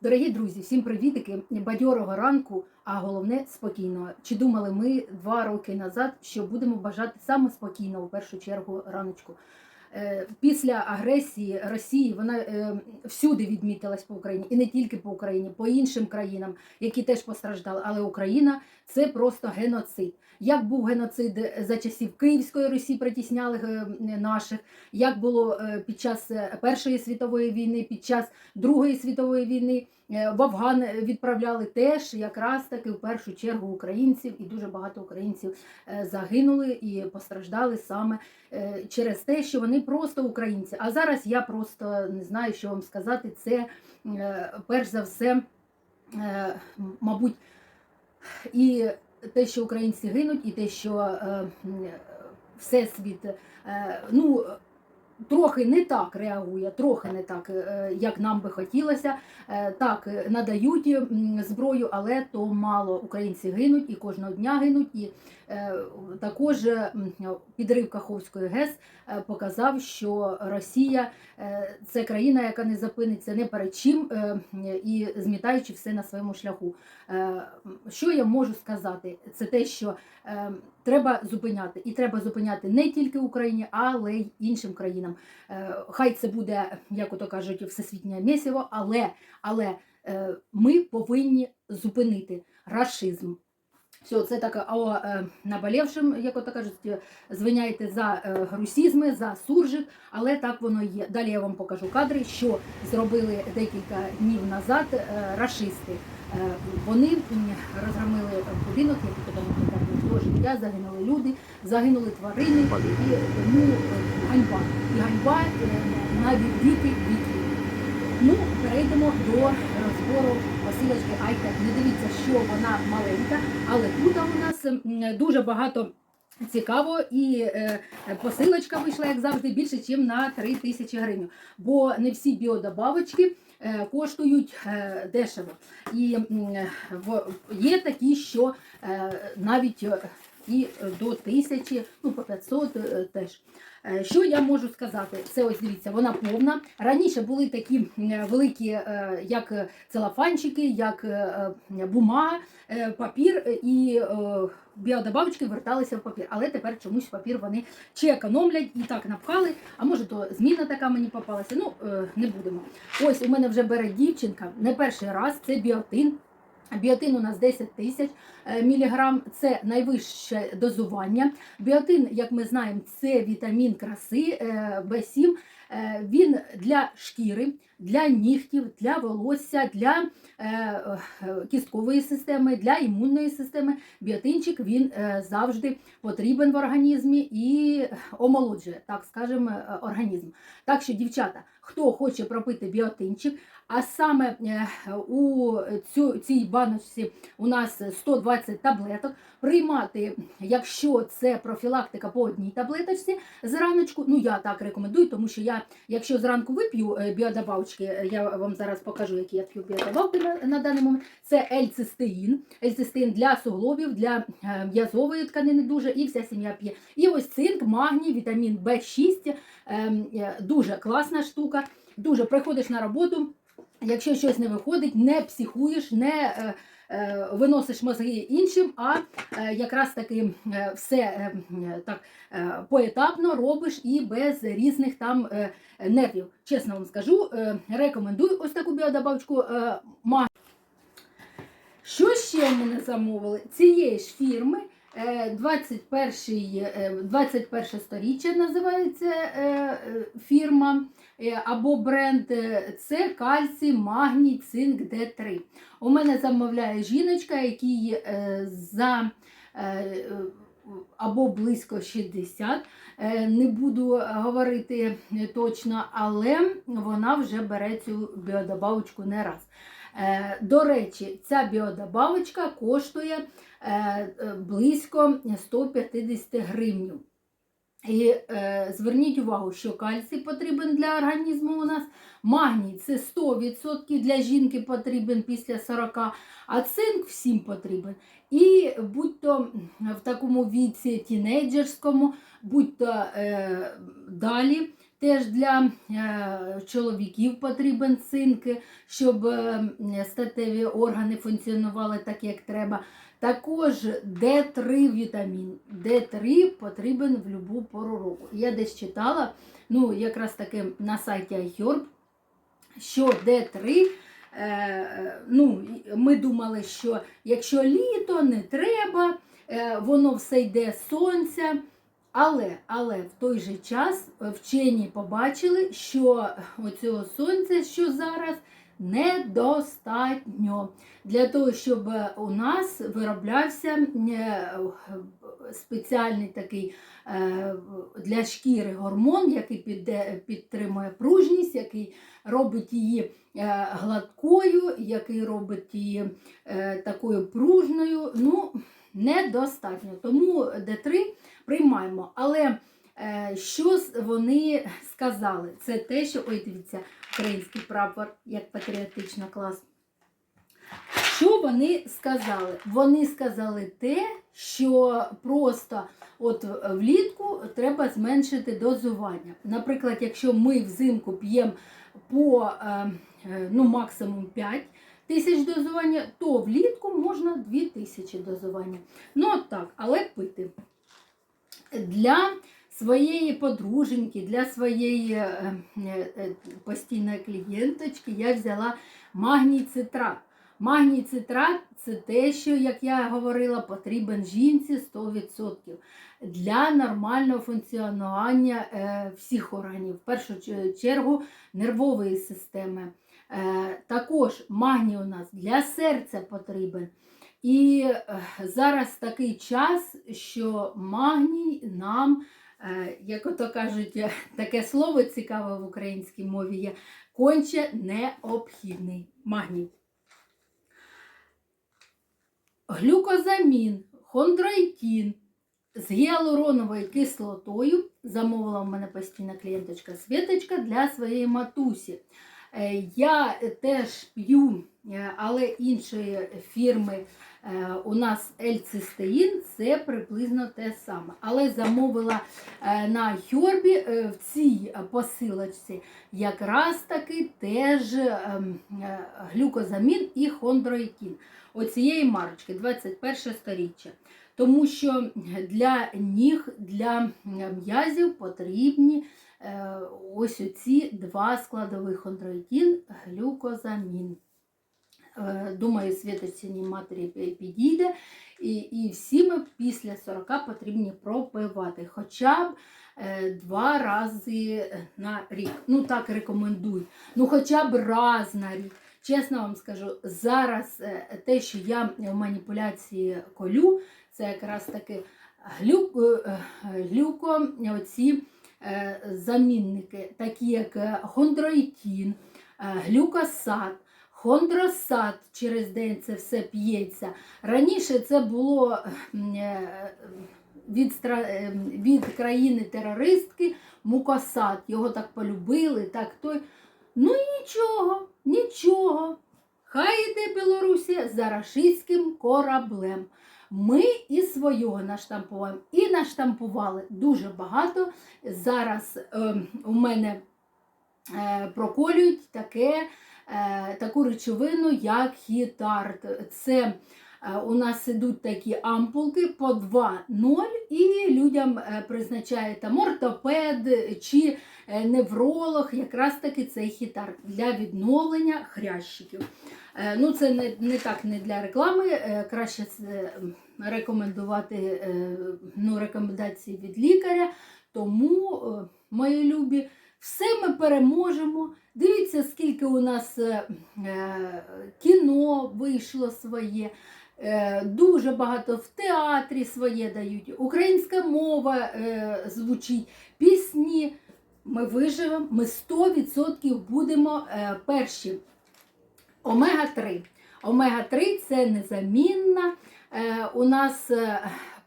Дорогі друзі, всім привітики, бадьорого ранку, а головне спокійного. Чи думали ми два роки назад, що будемо бажати саме спокійного в першу чергу раночку? Е, Після агресії Росії вона е, всюди відмітилась по Україні, і не тільки по Україні, по іншим країнам, які теж постраждали. Але Україна це просто геноцид. Як був геноцид за часів Київської Русі, притісняли е, наших, як було е, під час е, Першої світової війни, під час Другої світової війни. Е, В Афган відправляли теж якраз таки в першу чергу українців, і дуже багато українців е, загинули і постраждали саме е, через те, що вони просто українці. А зараз я просто не знаю, що вам сказати. Це е, перш за все, е, мабуть, і те, що українці гинуть, і те, що е, всесвіт, е, ну. Трохи не так реагує, трохи не так, е, як нам би хотілося. Е, Так, е, надають зброю, але то мало. Українці гинуть і кожного дня гинуть. І е, також е, підрив Каховської ГЕС е, показав, що Росія е, це країна, яка не зупиниться не перед чим е, і змітаючи все на своєму шляху. Е, Що я можу сказати? Це те, що е, треба зупиняти, і треба зупиняти не тільки Україні, але й іншим країнам. Е, Хай це буде, як ото кажуть, всесвітнє місіво, але, але ми повинні зупинити рашизм. Все, це так, е, наболівшим, як ото кажуть, е, звиняйте за русізми, за суржик, але так воно є. Далі я вам покажу кадри, що зробили декілька днів назад рашисти. Е, Вони розгромили будинок, який потім до життя, загинули люди, загинули тварини, і тому е, ганьба. І ганьба е, на віки віків. Ну, перейдемо до розбору посилочки Айтек. Не дивіться, що вона маленька, але тут у нас дуже багато. Цікаво, і е, посилочка вийшла, як завжди, більше, ніж на 3 тисячі гривень. Бо не всі біодобавочки коштують е, дешево. І є такі, що е, навіть е, і до тисячі, ну по 500 е, теж. Е, Що я можу сказати? Це ось дивіться, вона повна. Раніше були такі м, великі, е, як е, целофанчики, як е, е, е, папір е, і е, біодобавочки верталися в папір. Але тепер чомусь папір вони чи економлять і так напхали. А може, то зміна така мені попалася. Ну, е, не будемо. Ось у мене вже бере дівчинка не перший раз. Це біотин. Біотин у нас 10 тисяч е, міліграм, це найвище дозування. Біотин, як ми знаємо, це вітамін краси е, В7. Е, Він для шкіри, для нігтів, для волосся, для е, е, кісткової системи, для імунної системи. Біотинчик він завжди потрібен в організмі і омолоджує, так скажемо, організм. Так що, дівчата, хто хоче пропити біотинчик, а саме у цю, цій баночці у нас 120 таблеток. Приймати, якщо це профілактика по одній таблеточці зраночку, ну я так рекомендую, тому що я, якщо зранку вип'ю е, біодобавочки, е, я вам зараз покажу, які я п'ю біодобавки на, на даний момент. Це ельцистеїн, ельцистеїн для суглобів, для е, м'язової тканини дуже, і вся сім'я п'є. І ось цинк, магній, вітамін В6, ем, дуже класна штука. Дуже приходиш на роботу. Якщо щось не виходить, не психуєш, не виносиш мозги іншим, а е, якраз таки е, все е, е, так е, поетапно робиш і без різних там е, нервів. Чесно вам скажу, е, рекомендую ось таку біодобавочку е, Що ще мене замовили? Цієї ж фірми. е, 21, е, 21 сторіччя називається е, е, фірма е, або бренд е, це кальцій, магній, цинк Д3. У мене замовляє жіночка, якій е, за е, е, або близько 60. Е, Не буду говорити точно, але вона вже бере цю біодобавочку не раз. Е, До речі, ця біодобавочка коштує е, е, близько 150 гривень. І е, зверніть увагу, що кальцій потрібен для організму у нас, магній це 100% для жінки потрібен після 40, а цинк всім потрібен. І будь-то в такому віці тінейджерському, будь-то е, далі, Теж для е, чоловіків потрібен цинк, щоб е, статеві органи функціонували так, як треба. Також Д3 вітамін. Д3 потрібен в будь-яку пору року. Я десь читала, ну якраз таки на сайті iHerb, що Д3, е, ну, ми думали, що якщо літо не треба, е, воно все йде сонця. Але, але в той же час вчені побачили, що оцього сонця, що зараз, недостатньо для того, щоб у нас вироблявся е, спеціальний такий е, для шкіри гормон, який підтримує пружність, який робить її е, гладкою, який робить її е, такою пружною. Ну, недостатньо. Тому Д3 приймаємо. Але е, що вони сказали? Це те, що ой, дивіться, український прапор, як патріотично клас. Що вони сказали? Вони сказали те, що просто от влітку треба зменшити дозування. Наприклад, якщо ми взимку п'ємо по е, е, ну, максимум 5 тисяч дозування, то влітку можна 2 тисячі дозування. Ну от так, але пити. Для своєї подруженьки, для своєї е, е, е, постійної клієнточки я взяла магній цитрат. Магній цитрат це те, що, як я говорила, потрібен жінці 100% для нормального функціонування всіх органів, в першу чергу нервової системи. Також магній у нас для серця потрібен. І зараз такий час, що магній нам, як ото кажуть, е, таке слово цікаве в українській мові є, конче необхідний магній. Глюкозамін, хондроїтін з гіалуроновою кислотою замовила в мене постійна клієнточка Світочка для своєї матусі. Е, Я теж п'ю, е, але іншої фірми е, у нас L-цистеїн, це приблизно те саме. Але замовила е, на Хьорбі е, в цій посилочці якраз таки теж ем, е, глюкозамін і хондроїтін. Оцієї марочки 21 сторіччя. Тому що для ніг, для м'язів потрібні е, ось оці два складових хондроїтін, глюкозамін. Е, Думаю, світочці матері підійде. І, і всі ми після 40 потрібні пропивати хоча б е, два рази на рік. Ну так рекомендують. Ну хоча б раз на рік. Чесно вам скажу, зараз е, те, що я в маніпуляції колю, це якраз таки глюк, е, глюко, оці замінники, такі як хондроїтін, глюкосат, хондросат через день це все п'ється. Раніше це було е, від, стра- е, від країни-терористки мукосат. Його так полюбили, так той. Ну і нічого, нічого. Хай йде Білорусі за рашистським кораблем. Ми і свого наштампуємо. І наштампували дуже багато. Зараз е, у мене е, проколюють таке, таку речовину, як хітарт. Це е, у нас ідуть такі ампулки по 2,0 і людям е, призначає там ортопед чи е, невролог, якраз таки цей хітар для відновлення хрящиків. Е, Ну, це не, не так не для реклами. е, Краще рекомендувати е, ну, рекомендації від лікаря. Тому, е, мої любі, все ми переможемо. Дивіться, скільки у нас е, е, кіно вийшло своє. Е, Дуже багато в театрі своє дають, українська мова звучить, пісні. Ми виживемо, ми 100% будемо перші. Омега-3. Омега-3 це незамінна. У нас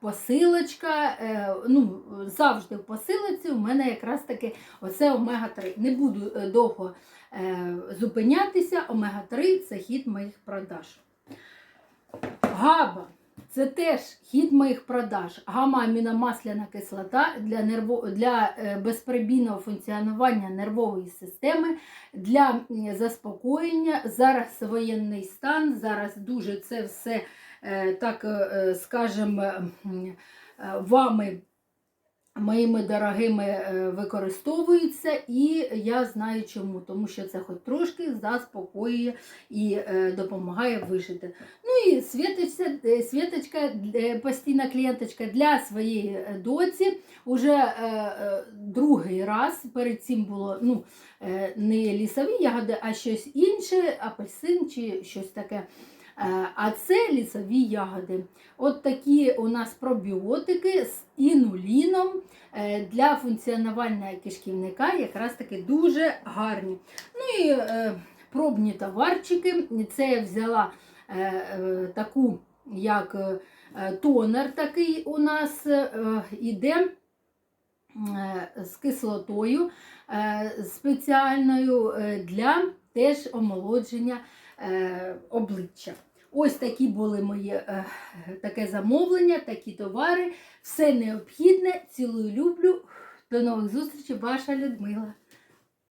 посилочка, е, ну, завжди в посилочці у мене якраз таки оце омега-3. Не буду е, довго е, зупинятися. Омега-3 це хід моїх продаж. Габа. Це теж хід моїх продаж. Гамма-аміномасляна кислота для, нерво... для безперебійного функціонування нервової системи, для заспокоєння. Зараз воєнний стан, зараз дуже це все, так е, е, вами. Моїми дорогими е, використовуються, і я знаю чому, тому що це хоч трошки заспокоює і е, допомагає вижити. Ну і Світочка, е, Світочка, е, постійна клієнточка для своєї е, доці уже е, е, другий раз. Перед цим було ну, е, не лісові ягоди, а щось інше, апельсин чи щось таке. Е, А це лісові ягоди. От такі у нас пробіотики з інуліном е, для функціонування кишківника якраз таки дуже гарні. Ну і е, пробні товарчики. Це я взяла таку, як тонер такий у нас іде з кислотою спеціальною для теж омолодження обличчя. Ось такі були мої е, таке замовлення, такі товари. Все необхідне. Цілую люблю. До нових зустрічей, ваша Людмила.